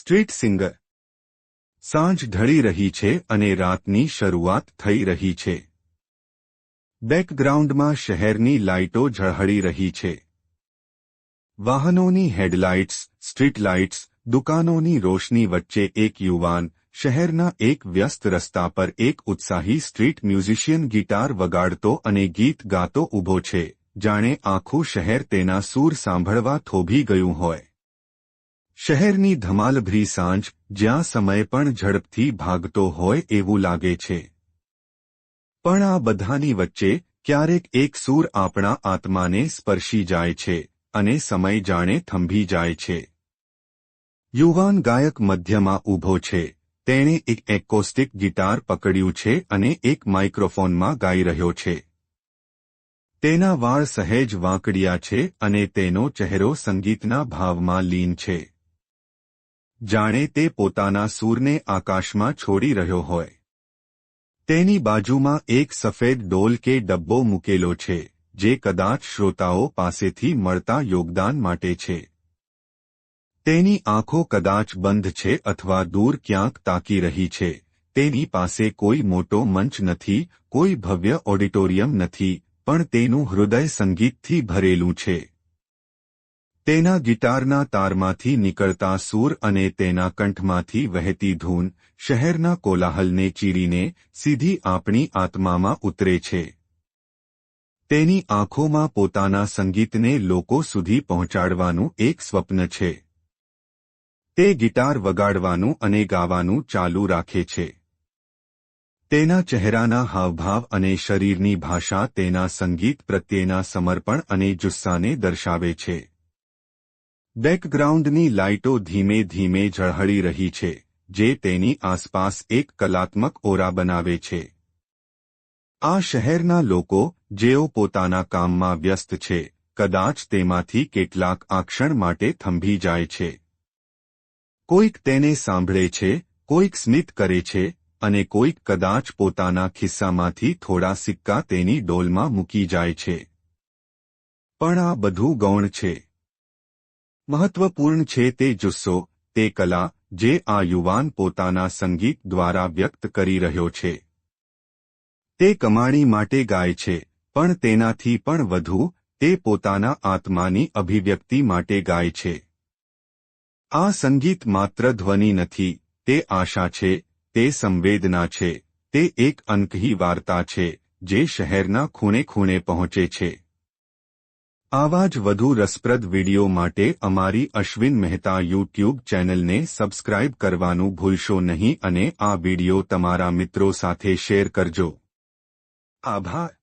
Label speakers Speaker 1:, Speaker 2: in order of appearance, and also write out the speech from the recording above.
Speaker 1: Street singer. સાંજ ઢળી રહી છે અને રાતની શરૂઆત થઈ રહી છે. બેકગ્રાઉન્ડમાં શહેરની લાઇટો ઝળહળી રહી છે. વાહનોની હેડલાઇટ્સ, સ્ટ્રીટ લાઇટ્સ, દુકાનોની રોશની વચ્ચે એક યુવાન, શહેરના એક વ્યસ્ત રસ્તા પર એક ઉત્સાહી સ્ટ્રીટ મ્યુઝિશિયન ગિટાર વગાડતો અને ગીત ગાતો ઊભો છે. જાણે આખું શહેર તેના સૂર સાંભળવા થોભી ગયું હોય. શહેરની ધમાલભરી સાંજ જ્યાં સમય પણ ઝડપથી ભાગતો હોય એવું લાગે છે. પણ આ બધાની વચ્ચે ક્યારેક એક સૂર આપણા આત્માને સ્પર્શી જાય છે અને સમય જાણે થંભી જાય છે. યુવાન ગાયક મધ્યમાં ઊભો છે. તેણે એક એકોસ્ટિક ગિટાર પકડ્યું છે અને એક માઇક્રોફોનમાં ગાઈ રહ્યો છે. તેના વાળ સહેજ વાંકડિયા છે અને તેનો ચહેરો સંગીતના ભાવમાં લીન છે. જાણે તે પોતાના સૂરને આકાશમાં છોડી રહ્યો હોય. તેની બાજુમાં એક સફેદ ડોલ કે ડબ્બો મૂકેલો છે, જે કદાચ શ્રોતાઓ પાસેથી મળતા યોગદાન માટે છે. તેની આંખો કદાચ બંધ છે અથવા દૂર ક્યાંક તાકી રહી છે. તેની પાસે કોઈ મોટો મંચ નથી, કોઈ ભવ્ય ઓડિટોરિયમ નથી, પણ તેનું હૃદય સંગીતથી ભરેલું છે. તેના ગિટારના તારમાંથી નીકળતા સૂર અને તેના કંઠમાંથી વહેતી ધૂન શહેરના કોલાહલને ચીરીને સીધી આપણી આત્મામાં ઉતરે છે. તેની આંખોમાં પોતાના સંગીતને લોકો સુધી પહોંચાડવાનું એક સ્વપ્ન છે. તે ગિટાર વગાડવાનું અને ગાવાનું ચાલુ રાખે છે. તેના ચહેરાના હાવભાવ અને શરીરની ભાષા તેના સંગીત પ્રત્યેના સમર્પણ અને જુસ્સાને દર્શાવે છે. બેકગ્રાઉન્ડની લાઇટો ધીમે ધીમે ઝળહળી રહી છે, જે તેની આસપાસ એક કલાત્મક ઓરા બનાવે છે. આ શહેરના લોકો, જેઓ પોતાના કામમાં વ્યસ્ત છે, કદાચ તેમાંથી કેટલાક આ ક્ષણ માટે થંભી જાય છે. કોઈક તેને સાંભળે છે, કોઈક સ્મિત કરે છે, અને કોઈક કદાચ પોતાના ખિસ્સામાંથી થોડા સિક્કા તેની ડોલમાં મૂકી જાય છે. પણ આ બધું ગૌણ છે. મહત્વપૂર્ણ છે તે જુસ્સો, તે કલા, જે આ યુવાન પોતાના સંગીત દ્વારા વ્યક્ત કરી રહ્યો છે. તે કમાણી માટે ગાય છે, પણ તેનાથી પણ વધુ, તે પોતાના આત્માની અભિવ્યક્તિ માટે ગાય છે. આ સંગીત માત્ર ધ્વનિ નથી, તે આશા છે, તે સંવેદના છે, તે એક અનકહી વાર્તા છે, જે શહેરના ખૂણે ખૂણે પહોંચે છે. આવા જ વધુ રસપ્રદ વિડિયો માટે અમારી અશ્વિન મહેતા યુટ્યુબ ચેનલને સબસ્ક્રાઇબ કરવાનું ભૂલશો નહીં અને આ વિડિયો તમારા મિત્રો સાથે શેર કરજો. આભાર.